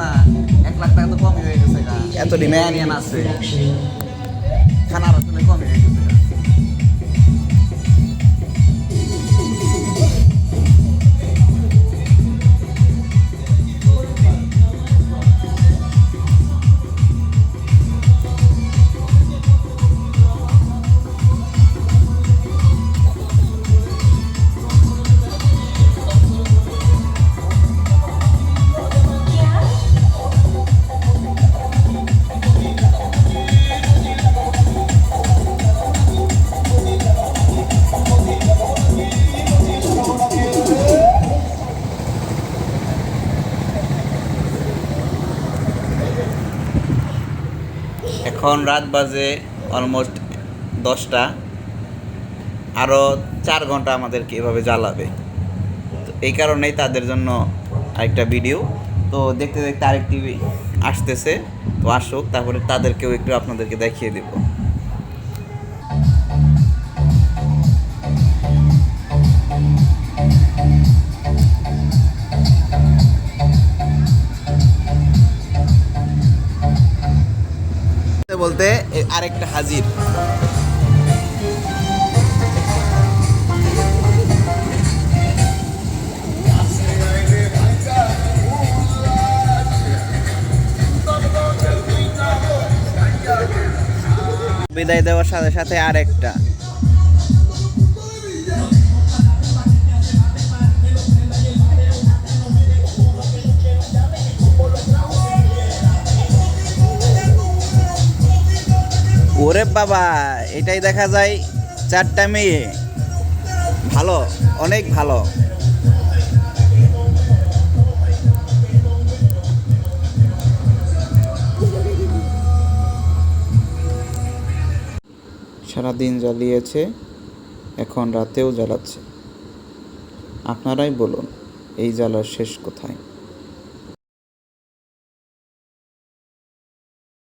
না এক লাখ টাকা তো কমই হয়ে গেছে এত ডিমান্ড আসছে খানার আসলে কমই হয়ে গেছে। এখন রাত বাজে অলমোস্ট দশটা। আরও চার ঘণ্টা আমাদেরকে এভাবে জ্বালাবে। তো এই কারণেই তাদের জন্য আরেকটা ভিডিও তো দেখতে দেখতে আরেকটি আসতেছে। তো আসুক, তারপরে তাদেরকেও একটু আপনাদেরকে দেখিয়ে দেব। বলতে আরেকটা হাজির। বিদায় দেওয়ার সাথে সাথে আরেকটা। ওরে বাবা, এটাই দেখা যায় চারটা মেয়ে। ভালো, অনেক ভালো। সারাদিন জ্বালিয়েছে, এখন রাতেও জ্বালাচ্ছে। আপনারাই বলুন, এই জ্বালার শেষ কোথায়?